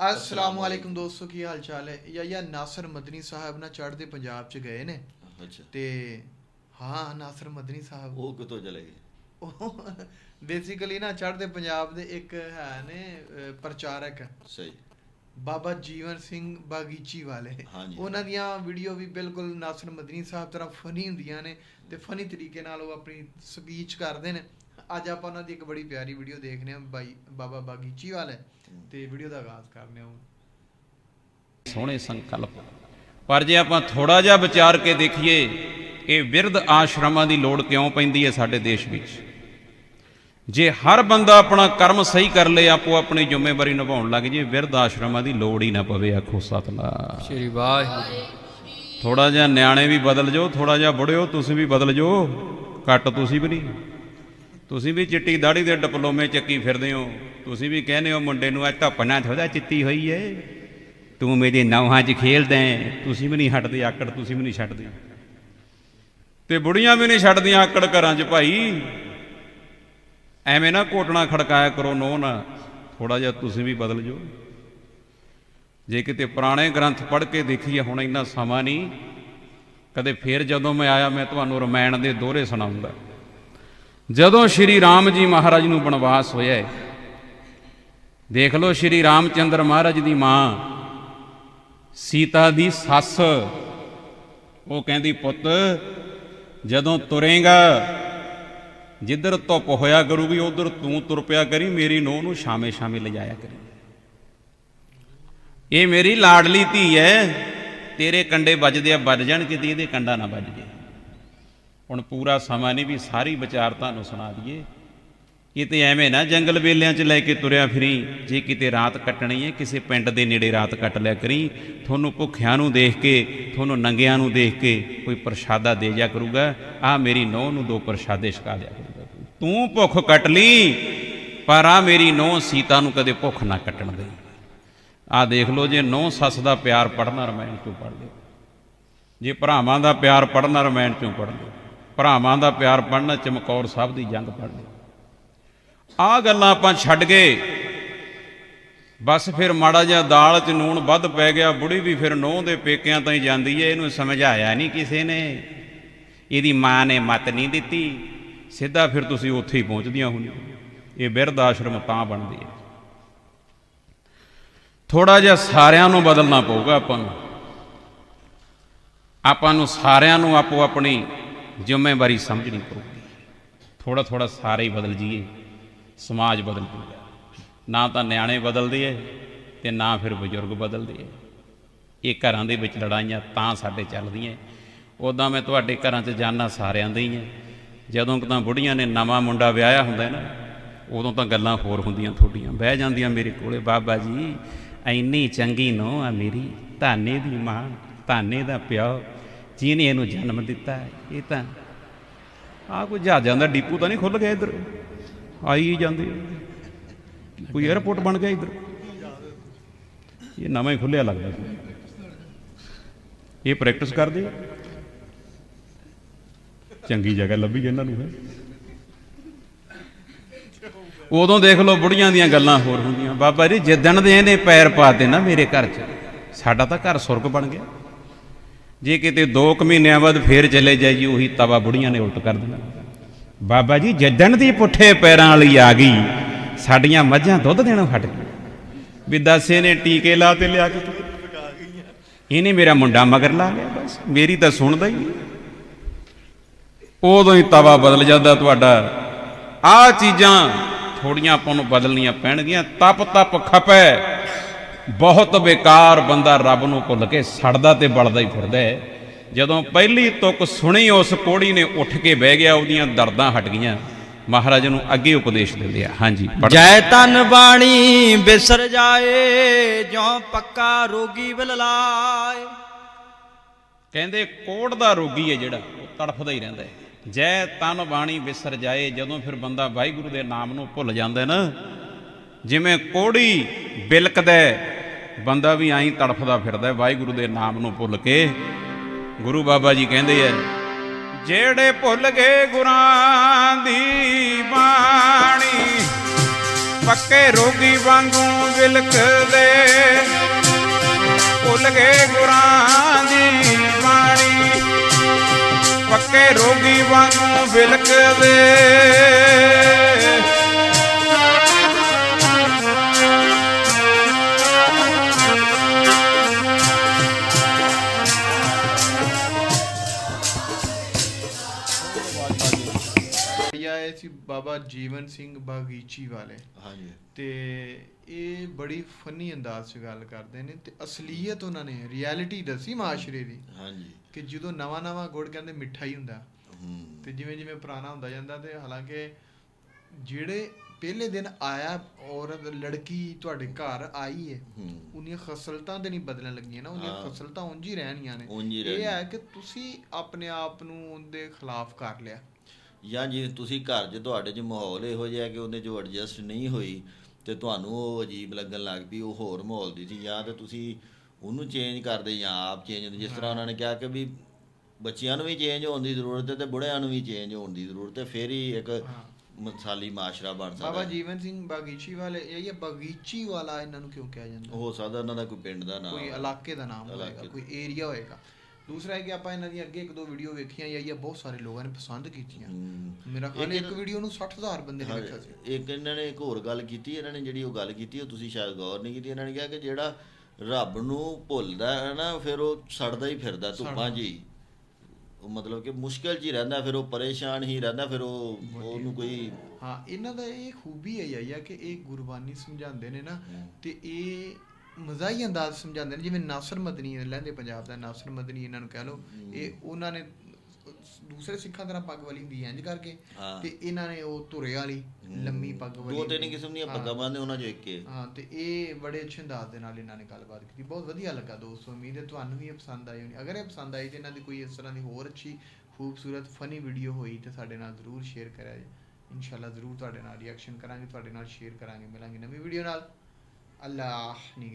ਅਸਲਾਮ ਵਾਲੇਕੁਮ ਦੋਸਤੋ ਕੀ ਹਾਲ ਚਾਲ ਹੈ? ਯਾ ਨਾਸਰ ਮਦਨੀ ਸਾਹਿਬ ਨਾ ਚੜ੍ਹਦੇ ਪੰਜਾਬ ਚ ਗਏ ਨੇ। ਅੱਛਾ। ਤੇ ਹਾਂ ਨਾਸਰ ਮਦਨੀ ਸਾਹਿਬ। ਉਹ ਕਿਤੋਂ ਚਲੇ ਗਏ? ਉਹ ਬੇਸਿਕਲੀ ਨਾ ਚੜ੍ਹਦੇ ਪੰਜਾਬ ਦੇ ਇੱਕ ਹੈ ਨੇ ਪ੍ਰਚਾਰਕ। ਸਹੀ। ਬਾਬਾ ਜੀਵਨ ਸਿੰਘ ਬਾਗੀਚੀ ਵਾਲੇ। ਉਹਨਾਂ ਦੀਆਂ ਵੀਡੀਓ ਵੀ ਬਿਲਕੁਲ ਨਾਸਰ ਮਦਨੀ ਸਾਹਿਬ ਤਰ੍ਹਾਂ ਫਨੀ ਹੁੰਦੀਆਂ ਨੇ ਤੇ ਫਨੀ ਤਰੀਕੇ ਨਾਲ ਉਹ ਆਪਣੀ ਸਪੀਚ ਕਰਦੇ ਨੇ। ਅੱਜ ਆਪਾਂ ਉਹਨਾਂ ਦੀ ਇੱਕ ਬੜੀ ਪਿਆਰੀ ਵੀਡੀਓ ਦੇਖਨੇ ਆ ਬਾਈ ਬਾਬਾ ਬਾਗੀਚੀ ਵਾਲੇ ਤੇ ਵੀਡੀਓ ਦਾ ਆਗਾਜ਼ ਕਰਨੇ ਆ ਸੋਹਣੇ ਸੰਕਲਪ। ਪਰ ਜੇ ਆਪਾਂ ਥੋੜਾ ਜਿਹਾ ਵਿਚਾਰ ਕੇ ਦੇਖੀਏ ਇਹ ਵਿਰਧ ਆਸ਼ਰਮਾਂ ਦੀ ਲੋੜ ਕਿਉਂ ਪੈਂਦੀ ਹੈ ਸਾਡੇ ਦੇਸ਼ ਵਿੱਚ? ਜੇ ਹਰ ਬੰਦਾ ਆਪਣਾ ਕਰਮ ਸਹੀ ਕਰ ਲੇ ਆਪੋ ਆਪਣੀ ਜ਼ਿੰਮੇਵਾਰੀ ਨਿਭਾਉਣ ਲੱਗ ਜੇ ਵਿਰਧ ਆਸ਼ਰਮਾਂ ਦੀ ਲੋੜ ਹੀ ਨਾ ਪਵੇ ਆਖੋ ਸਤਨਾਮ। ਸ਼੍ਰੀ ਵਾਹਿਗੁਰੂ। ਥੋੜਾ ਜਿਹਾ ਨਿਆਣੇ ਵੀ ਬਦਲ ਜਾਓ ਥੋੜਾ ਜਿਹਾ ਬੁੜਿਓ ਤੁਸੀਂ ਵੀ ਬਦਲ ਜਾਓ ਘੱਟ ਤੁਸੀਂ ਵੀ ਨਹੀਂ। ਤੁਸੀਂ ਵੀ ਚਿੱਟੀ ਦਾੜੀ ਦੇ ਡਿਪਲੋਮੇ ਚੱਕੀ ਫਿਰਦੇ ਹੋ। ਤੁਸੀਂ ਵੀ ਕਹਿੰਦੇ ਹੋ ਮੁੰਡੇ ਨੂੰ ਅੱਜ ਧੱਪ ਨਾ ਥੋੜਾ ਚਿੱਟੀ ਹੋਈ ਏ। ਤੂੰ ਮੇਰੇ ਨੌਹਾਂ 'ਚ ਖੇਲਦਾ ਤੁਸੀਂ ਵੀ ਨਹੀਂ ਹਟਦੇ, ਆਕੜ ਤੁਸੀਂ ਵੀ ਨਹੀਂ ਛੱਡਦੇ। ਤੇ ਬੁੜੀਆਂ ਵੀ ਨਹੀਂ ਛੱਡਦੀਆਂ ਆਕੜ ਘਰਾਂ 'ਚ ਭਾਈ। ਐਵੇਂ ਨਾ ਕੋਟਣਾ ਖੜਕਾਇਆ ਕਰੋ ਨੋ ਨਾ। ਥੋੜਾ ਜਿਹਾ ਤੁਸੀਂ ਵੀ ਬਦਲ ਜਾਓ। ਜੇ ਕਿਤੇ ਪੁਰਾਣੇ ਗ੍ਰੰਥ ਪੜ੍ਹ ਕੇ ਦੇਖੀਏ ਹੁਣ ਇੰਨਾ ਸਮਾਂ ਨਹੀਂ। ਕਦੇ ਫੇਰ ਜਦੋਂ ਮੈਂ ਆਇਆ, ਮੈਂ ਤੁਹਾਨੂੰ ਰਮਾਇਣ ਦੇ ਦੋਹਰੇ ਸੁਣਾਉਂਗਾ ਜਦੋਂ ਸ਼੍ਰੀ ਰਾਮ ਜੀ ਮਹਾਰਾਜ ਨੂੰ ਬਨਵਾਸ ਹੋਇਆ ਦੇਖ ਲਓ ਸ਼੍ਰੀ ਰਾਮਚੰਦਰ ਮਹਾਰਾਜ ਦੀ ਮਾਂ, ਸੀਤਾ ਦੀ ਸੱਸ, ਉਹ ਕਹਿੰਦੀ, ਪੁੱਤ, ਜਦੋਂ ਤੁਰੇਗਾ, ਜਿੱਧਰ ਧੁੱਪ ਹੋਇਆ ਕਰੂਗੀ, ਉਧਰ ਤੂੰ ਤੁਰ ਪਿਆ ਕਰੀ, ਮੇਰੀ ਨੂੰਹ ਨੂੰ ਸ਼ਾਮੇ ਸ਼ਾਮੇ ਲਿਜਾਇਆ ਕਰੀ। ਇਹ ਮੇਰੀ ਲਾਡਲੀ ਧੀ ਐ ਤੇਰੇ ਕੰਡੇ ਵੱਜਦੇ ਆ, ਵੱਜ ਜਾਣ ਕਿਤੇ, ਇਹਦੇ ਕੰਡਾ ਨਾ ਵੱਜ ਜੇ। ਹੁਣ ਪੂਰਾ ਸਮਾਂ ਨਹੀਂ ਵੀ ਸਾਰੀ ਵਿਚਾਰ ਤੁਹਾਨੂੰ ਸੁਣਾ ਦਈਏ। ਕਿਤੇ ਐਵੇਂ ਨਾ ਜੰਗਲ ਵੇਲਿਆਂ 'ਚ ਲੈ ਕੇ ਤੁਰਿਆ ਫਿਰੀ, ਜੇ ਕਿਤੇ ਰਾਤ ਕੱਟਣੀ ਹੈ ਕਿਸੇ ਪਿੰਡ ਦੇ ਨੇੜੇ ਰਾਤ ਕੱਟ ਲਿਆ ਕਰੀ। ਤੁਹਾਨੂੰ ਭੁੱਖਿਆਂ ਨੂੰ ਦੇਖ ਕੇ, ਤੁਹਾਨੂੰ ਨੰਗਿਆਂ ਨੂੰ ਦੇਖ ਕੇ ਕੋਈ ਪ੍ਰਸ਼ਾਦਾ ਦੇ ਜਾ ਕਰੂਗਾ। ਆ ਮੇਰੀ ਨੌਂ ਨੂੰ ਦੋ ਪ੍ਰਸ਼ਾਦੇ ਛਕਾ ਲਿਆ ਕਰੂਗਾ ਤੂੰ ਭੁੱਖ ਕੱਟ ਲਈ, ਪਰ ਆ ਮੇਰੀ ਨੌਂ ਸੀਤਾ ਨੂੰ ਕਦੇ ਭੁੱਖ ਨਾ ਕੱਟਣ ਦੇ ਆ ਦੇਖ ਲਓ ਜੇ ਨੌ ਸੱਸ ਦਾ ਪਿਆਰ ਪੜਨਾ ਰਮਾਇਣ ਚੋਂ ਪੜ ਲਿਓ। ਜੇ ਭਰਾਵਾਂ ਦਾ ਪਿਆਰ ਪੜਨਾ ਰਮਾਇਣ ਚੋਂ ਪੜ ਲਿਓ। ਭਰਾਵਾਂ ਦਾ ਪਿਆਰ ਪੜਨਾ ਚਮਕੌਰ ਸਾਹਿਬ ਦੀ ਜੰਗ ਪੜ ਲਿਓ ਆ ਗੱਲਾਂ ਆਪਾਂ ਛੱਡ ਗਏ ਬਸ ਫਿਰ ਮਾੜਾ ਜਿਹਾ ਦਾਲ 'ਚ ਨੂਣ ਵੱਧ ਪੈ ਗਿਆ, ਬੁੜੀ ਵੀ ਫਿਰ ਨੌ ਦੇ ਪੇਕਿਆਂ ਤਾਂ ਹੀ ਜਾਂਦੀ ਏ, ਇਹਨੂੰ ਸਮਝਾਇਆ ਨਹੀਂ ਕਿਸੇ ਨੇ। ਇਹਦੀ ਮਾਂ ਨੇ ਮਤ ਨਹੀਂ ਦਿੱਤੀ, ਸਿੱਧਾ ਫਿਰ ਤੁਸੀਂ ਉੱਥੇ ਹੀ ਪਹੁੰਚਦੀਆਂ ਹੁੰਦੀਆਂ। ਇਹ ਬਿਰਧ ਆਸ਼ਰਮ ਤਾਂ ਬਣਦੀ ਹੈ ਥੋੜਾ ਜਿਹਾ ਸਾਰਿਆਂ ਨੂੰ ਬਦਲਣਾ ਪਊਗਾ ਆਪਾਂ ਨੂੰ। ਆਪਾਂ ਨੂੰ ਸਾਰਿਆਂ ਨੂੰ ਆਪੋ ਆਪਣੀ ਜ਼ਿੰਮੇਵਾਰੀ ਸਮਝਣੀ ਪਊਗੀ। ਥੋੜਾ ਥੋੜਾ ਸਾਰੇ ਹੀ ਬਦਲ ਜੀਏ ਸਮਾਜ ਬਦਲ ਜੂਗਾ। ਨਾ ਤਾਂ ਨਿਆਣੇ ਬਦਲਦੇ ਏ ਤੇ ਨਾ ਫਿਰ ਬਜ਼ੁਰਗ ਬਦਲਦੇ ਏ ਇਹ ਘਰਾਂ ਦੇ ਵਿੱਚ ਲੜਾਈਆਂ ਤਾਂ ਸਾਡੇ ਚੱਲਦੀਆਂ ਉਦਾਂ ਮੈਂ ਤੁਹਾਡੇ ਘਰਾਂ 'ਚ ਜਾਣਾ ਸਾਰਿਆਂ ਦੇ ਹੀ ਆ ਜਦੋਂ ਕਿ ਤਾਂ ਬੁੜੀਆਂ ਨੇ ਨਵਾਂ ਮੁੰਡਾ ਵਿਆਹਿਆ ਹੁੰਦਾ ਨਾ, ਉਦੋਂ ਤਾਂ ਗੱਲਾਂ ਹੋਰ ਹੁੰਦੀਆਂ ਤੁਹਾਡੀਆਂ। ਬਹਿ ਜਾਂਦੀਆਂ ਮੇਰੇ ਕੋਲੇ, ਬਾਬਾ ਜੀ ਐਨੀ ਚੰਗੀ ਨੋ ਆ ਮੇਰੀ। ਧਾਨੇ ਦੀ ਮਾਂ, ਧਾਨੇ ਦਾ ਪਿਓ ਜਿਹਨੇ ਇਹਨੂੰ ਜਨਮ ਦਿੱਤਾ ਇਹ ਤਾਂ ਆ ਕੋਈ ਜਹਾਜ਼ਾਂ ਦਾ ਡਿਪੂ ਤਾਂ ਨਹੀਂ ਖੁੱਲ ਗਿਆ ਇੱਧਰ। ਆਈ ਹੀ ਜਾਂਦੇ। ਕੋਈ 에어ਪੋਰਟ ਬਣ ਗਿਆ ਇੱਧਰ। ਇਹ ਨਵਾਂ ਹੀ ਖੁੱਲਿਆ ਲੱਗਦਾ ਇਹ ਪ੍ਰੈਕਟਿਸ ਕਰਦੇ ਚੰਗੀ ਜਗ੍ਹਾ ਲੱਭੀ ਇਹਨਾਂ ਨੂੰ ਹੈ ਉਦੋਂ ਦੇਖ ਲਓ ਬੁੜੀਆਂ ਦੀਆਂ ਗੱਲਾਂ ਹੋਰ ਹੁੰਦੀਆਂ। ਬਾਬਾ ਜੀ, ਜਿੱਦਣ ਦੇ ਇਹਨੇ ਪੈਰ ਪਾਤੇ ਨਾ ਮੇਰੇ ਘਰ 'ਚ, ਸਾਡਾ ਤਾਂ ਘਰ ਸੁਰਗ ਬਣ ਗਿਆ। ਜੇ ਕਿਤੇ 2 ਕੁ ਮਹੀਨਿਆਂ ਬਾਅਦ ਫੇਰ ਚਲੇ ਜਾਈਏ, ਉਹੀ ਤਵਾ ਬੁੜੀਆਂ ਨੇ ਉਲਟ ਕਰ ਦੇਣਾ। ਬਾਬਾ ਜੀ ਜੱਦਣ ਦੀ ਪੁੱਠੇ ਪੈਰਾਂ ਵਾਲੀ ਆ ਗਈ, ਸਾਡੀਆਂ ਮੱਝਾਂ ਦੁੱਧ ਦੇਣੋਂ ਹਟ ਗਈਆਂ। ਵੀ ਦਾਸੇ ਨੇ ਟੀਕੇ ਲਾ ਤੇ ਲਿਆ ਕੇ ਇਹਨੇ ਮੇਰਾ ਮੁੰਡਾ ਮਗਰ ਲਾ ਲਿਆ ਬਸ, ਮੇਰੀ ਤਾਂ ਸੁਣਦਾ ਹੀ ਨਹੀਂ। ਉਦੋਂ ਹੀ ਤਵਾ ਬਦਲ ਜਾਂਦਾ ਤੁਹਾਡਾ। ਆਹ ਚੀਜ਼ਾਂ ਥੋੜੀਆਂ ਆਪਾਂ ਨੂੰ ਬਦਲਣੀਆਂ ਪੈਣਗੀਆਂ, ਤਪ ਤਪ ਖਪੈ। ਬਹੁਤ ਬੇਕਾਰ ਬੰਦਾ ਰੱਬ ਨੂੰ ਭੁੱਲ ਕੇ ਸੜਦਾ ਤੇ ਬਲਦਾ ਹੀ ਫਿਰਦਾ ਹੈ। ਜਦੋਂ ਪਹਿਲੀ ਤੁਕ ਸੁਣੀ ਉਸ ਕੋੜੀ ਨੇ ਉੱਠ ਕੇ ਬਹਿ ਗਿਆ ਉਹਦੀਆਂ ਦਰਦਾਂ ਹਟ ਗਈਆਂ। ਮਹਾਰਾਜ ਨੂੰ ਅੱਗੇ ਉਪਦੇਸ਼ ਦਿੰਦੇ ਆ। ਹਾਂਜੀ। ਜੈ ਤਨ ਬਾਣੀ ਬਿਸਰ ਜਾਏ ਜਿਉ ਪੱਕਾ ਰੋਗੀ ਬਿਲ ਲਾਏ ਕਹਿੰਦੇ ਕੋੜ ਦਾ ਰੋਗੀ ਹੈ ਜਿਹੜਾ ਉਹ ਤੜਫਦਾ ਹੀ ਰਹਿੰਦਾ ਹੈ। ਜੈ ਤਨ ਬਾਣੀ ਵਿਸਰ ਜਾਏ ਜਦੋਂ ਫਿਰ ਬੰਦਾ ਵਾਹਿਗੁਰੂ ਦੇ ਨਾਮ ਨੂੰ ਭੁੱਲ ਜਾਂਦਾ ਹੈ ਨਾ। ਜਿਵੇਂ ਕੋੜੀ ਬਿਲਕਦਾ ਬੰਦਾ ਵੀ ਐਂ ਤੜਫਦਾ ਫਿਰਦਾ, ਵਾਹਿਗੁਰੂ ਦੇ ਨਾਮ ਨੂੰ ਭੁੱਲ ਕੇ। ਗੁਰੂ ਬਾਬਾ ਜੀ ਕਹਿੰਦੇ ਐ ਜਿਹੜੇ ਭੁੱਲ ਗਏ ਗੁਰਾਂ ਦੀ ਬਾਣੀ, ਪੱਕੇ ਰੋਗੀ ਵਾਂਗੂ ਵਿਲਕਦੇ। ਭੁੱਲ ਗਏ ਗੁਰਾਂ ਦੀ ਬਾਣੀ, ਪੱਕੇ ਰੋਗੀ ਵਾਂਗੂ ਵਿਲਕਦੇ। ਬਾਬਾ ਜੀਵਨ ਸਿੰਘ ਬਾਗੀਚੀ ਵਾਲੇ। ਹਾਂਜੀ। ਤੇ ਇਹ ਬੜੀ ਫਨੀ ਅੰਦਾਜ਼ 'ਚ ਗੱਲ ਕਰਦੇ ਨੇ ਤੇ ਅਸਲੀਅਤ ਉਹਨਾਂ ਨੇ ਰਿਐਲਿਟੀ ਦੱਸੀ ਮਾਸ਼ਰੇ ਦੀ ਹਾਂਜੀ। ਕਿ ਜਦੋਂ ਨਵਾਂ ਨਵਾਂ ਗੁੜ ਕਹਿੰਦੇ ਮਿੱਠਾ ਹੀ ਹੁੰਦਾ। ਤੇ ਜਿਵੇਂ ਜਿਵੇਂ ਪੁਰਾਣਾ ਹੁੰਦਾ ਜਾਂਦਾ ਤੇ ਹਾਲਾਂਕਿ ਜਿਹੜੇ ਪਹਿਲੇ ਦਿਨ ਆਇਆ ਔਰਤ ਲੜਕੀ ਤੁਹਾਡੇ ਘਰ ਆਈ ਹੈ। ਉਹਨੀਆਂ ਖਸਲਤਾਂ ਤੇ ਨਹੀਂ ਬਦਲਣ ਲੱਗੀਆਂ ਨਾ ਉਹਦੀਆਂ ਹਾਂ। ਖਸਲਤਾਂ ਉਂਝ ਹੀ ਰਹਿਣੀਆਂ ਨੇ। ਇਹ। ਹੈ ਕਿ ਤੁਸੀਂ ਆਪਣੇ ਆਪ ਨੂੰ ਉਹਦੇ ਖਿਲਾਫ ਕਰ ਲਿਆ। ਜਾਂ ਜੇ ਤੁਸੀਂ ਘਰ 'ਚ ਤੁਹਾਡੇ 'ਚ ਮਾਹੌਲ ਇਹੋ ਜਿਹਾ ਕਿ ਉਹਦੇ 'ਚੋਂ ਐਡਜਸਟ ਨਹੀਂ ਹੋਈ ਤੇ ਤੁਹਾਨੂੰ ਉਹ ਅਜੀਬ ਲੱਗਣ ਲੱਗ ਪਈ ਉਹ ਹੋਰ ਮਾਹੌਲ ਦੀ ਸੀ ਜਾਂ ਤੇ ਤੁਸੀਂ ਉਹਨੂੰ ਚੇਂਜ ਕਰਦੇ ਜਾਂ ਆਪ ਚੇਂਜ ਜਿਸ ਤਰ੍ਹਾਂ ਉਹਨਾਂ ਨੇ ਕਿਹਾ ਕਿ ਵੀ ਬੱਚਿਆਂ ਨੂੰ ਵੀ ਚੇਂਜ ਹੋਣ ਦੀ ਜ਼ਰੂਰਤ ਹੈ ਤੇ ਬੁੜਿਆਂ ਨੂੰ ਵੀ ਚੇਂਜ ਹੋਣ ਦੀ ਜ਼ਰੂਰਤ ਹੈ ਫਿਰ ਹੀ ਇੱਕ। ਮਸਾਲੀ ਮਾਸ਼ਰਾ ਬਣ ਸਕਦਾ ਬਾਬਾ। ਜੀਵਨ ਸਿੰਘ ਬਾਗੀਚੀ ਵਾਲੇ ਇਹ ਇਹ ਬਗੀਚੀ ਵਾਲਾ ਇਹਨਾਂ ਨੂੰ ਕਿਉਂ ਕਿਹਾ ਜਾਂਦਾ ਹੋ ਸਕਦਾ ਉਹਨਾਂ ਦਾ ਕੋਈ ਪਿੰਡ ਦਾ ਨਾਮ ਕੋਈ। ਇਲਾਕੇ ਦਾ ਨਾਮ ਹੋਏਗਾ ਇਲਾਕੇ। ਕੋਈ ਏਰੀਆ ਹੋਏਗਾ ਦੂਸਰਾ ਹੈ ਕਿ ਆਪਾਂ ਇਹਨਾਂ ਦੀਆਂ ਅੱਗੇ ਇੱਕ ਦੋ ਵੀਡੀਓ ਵੇਖੀਆਂ ਜਾਂ ਇਹ ਬਹੁਤ ਸਾਰੇ ਲੋਕਾਂ ਨੇ ਪਸੰਦ ਕੀਤੀਆਂ। ਮੇਰਾ ਖਿਆਲ ਇੱਕ ਵੀਡੀਓ ਨੂੰ 60000 ਬੰਦੇ ਨੇ ਵੇਖਿਆ ਸੀ। ਇੱਕ ਇਹਨਾਂ ਨੇ ਇੱਕ ਹੋਰ ਗੱਲ ਕੀਤੀ ਇਹਨਾਂ ਨੇ ਜਿਹੜੀ ਉਹ ਗੱਲ ਕੀਤੀ ਉਹ ਤੁਸੀਂ ਸ਼ਾਇਦ ਗੌਰ ਨਹੀਂ ਕੀਤੀ ਇਹਨਾਂ ਨੇ ਕਿਹਾ ਕਿ ਜਿਹੜਾ ਰੱਬ ਨੂੰ ਭੁੱਲਦਾ ਹੈ ਨਾ ਫਿਰ ਉਹ ਸੜਦਾ ਹੀ ਫਿਰਦਾ ਧੁੱਪਾਂ ਹੀ ਉਹ ਮਤਲਬ ਕਿ ਮੁਸ਼ਕਲ 'ਚ ਹੀ ਰਹਿੰਦਾ ਫਿਰ ਉਹ ਪਰੇਸ਼ਾਨ ਹੀ ਰਹਿੰਦਾ ਫਿਰ ਉਹ ਉਹਨੂੰ ਕੋਈ ਹਾਂ ਇਹਨਾਂ ਦਾ ਇਹ ਖੂਬੀ ਹੈ ਯਾ ਕਿ ਇਹ ਗੁਰਬਾਨੀ ਸਮਝਾਉਂਦੇ ਨੇ ਨਾ ਤੇ ਇਹ ਮਜ਼ਾਹੀ ਅੰਦਾਜ਼ ਸਮਝਾਉਂਦੇ ਨੇ ਜਿਵੇਂ ਨਾਸਰ ਮਦਨੀ ਲਹਿੰਦੇ ਪੰਜਾਬ ਦਾ ਨਾਸਰ ਮਦਨੀ ਇਹਨਾਂ ਨੂੰ ਕਹਿ ਲਓ ਇਹ ਉਹਨਾਂ ਨੇ ਦੂਸਰੇ ਸਿੱਖਾਂ ਤਰ੍ਹਾਂ ਪੱਗ ਵਾਲੀ ਹੈ ਇੰਜ ਕਰਕੇ ਹਾਂ। ਤੇ ਇਹਨਾਂ ਨੇ ਉਹ ਧੁਰੇ ਵਾਲੀ ਲੰਮੀ ਪੱਗ ਵਾਲੀ ਦੋ ਤਿੰਨ। ਕਿਸਮ ਦੀਆਂ ਹਾਂ। ਪੱਗਾਂ ਬੰਨ੍ਹਦੇ ਉਹਨਾਂ 'ਚੋਂ ਇੱਕ ਹੈ ਹਾਂ ਤੇ ਇਹ ਬੜੇ ਅੱਛੇ ਅੰਦਾਜ਼ ਦੇ ਨਾਲ ਇਹਨਾਂ ਨੇ ਗੱਲਬਾਤ ਕੀਤੀ ਬਹੁਤ ਵਧੀਆ ਲੱਗਾ ਦੋਸਤੋ ਉਮੀਦ ਹੈ ਤੁਹਾਨੂੰ ਵੀ ਇਹ ਪਸੰਦ ਆਈ ਹੋਣੀ ਅਗਰ ਇਹ ਪਸੰਦ ਆਈ ਤੇ ਇਹਨਾਂ ਦੀ ਕੋਈ ਇਸ ਤਰ੍ਹਾਂ ਦੀ ਹੋਰ ਅੱਛੀ ਖੂਬਸੂਰਤ ਫਨੀ ਵੀਡੀਓ ਹੋਈ ਤੇ ਸਾਡੇ ਨਾਲ ਜ਼ਰੂਰ ਸ਼ੇਅਰ ਕਰਿਆ ਜੀ ਇਨਸ਼ਾਅੱਲਾ ਜ਼ਰੂਰ ਤੁਹਾਡੇ ਨਾਲ ਰਿਐਕਸ਼ਨ ਕਰਾਂਗੇ ਤੁਹਾਡੇ ਨਾਲ ਸ਼ੇਅਰ ਕਰਾਂਗੇ ਮਿਲਾਂਗੇ ਨਵੀਂ ਵੀਡੀਓ ਨਾਲ ਅੱਲਾਹ ਨਿਗਰ